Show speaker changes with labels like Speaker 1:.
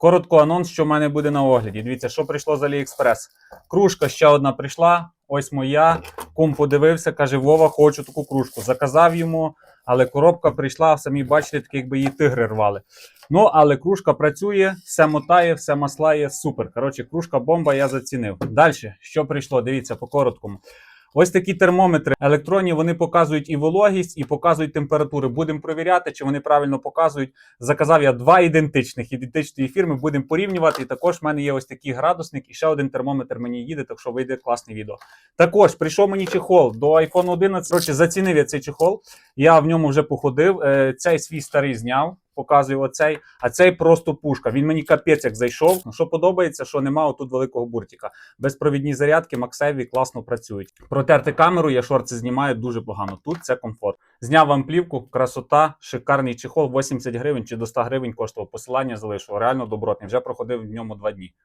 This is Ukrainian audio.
Speaker 1: Коротко анонс, що в мене буде на огляді. Дивіться, що прийшло з AliExpress. Кружка ще одна прийшла. Ось моя. Кум подивився, каже: Вова, хочу таку кружку. Заказав йому, але коробка прийшла, самі бачите, так якби її тигри рвали. Ну, але кружка працює, все мотає, все маслає, супер. Коротше, кружка бомба, я зацінив. Далі, що прийшло? Дивіться по короткому. Ось такі термометри електронні, вони показують і вологість, і показують температури. Будемо перевіряти, чи вони правильно показують. Заказав я два ідентичних ідентичної фірми, будемо порівнювати. І також в мене є ось такий градусник, і ще один термометр мені їде, так що вийде класне відео. Також прийшов мені чехол до iPhone 11. Коротше, зацінив я цей чехол. Я в ньому вже походив. Е, Цей свій старий зняв. Показую оцей, а цей просто пушка. Він мені капець як зайшов. Ну, що подобається, що нема тут великого буртика. Безпровідні зарядки Максеві класно працюють. Протерти камеру, я шорти знімаю дуже погано. Тут це комфорт. Зняв вам плівку, красота, шикарний чехол, 80 гривень чи до 100 гривень коштував. Посилання залишу. Реально добротний. Вже проходив в ньому два дні.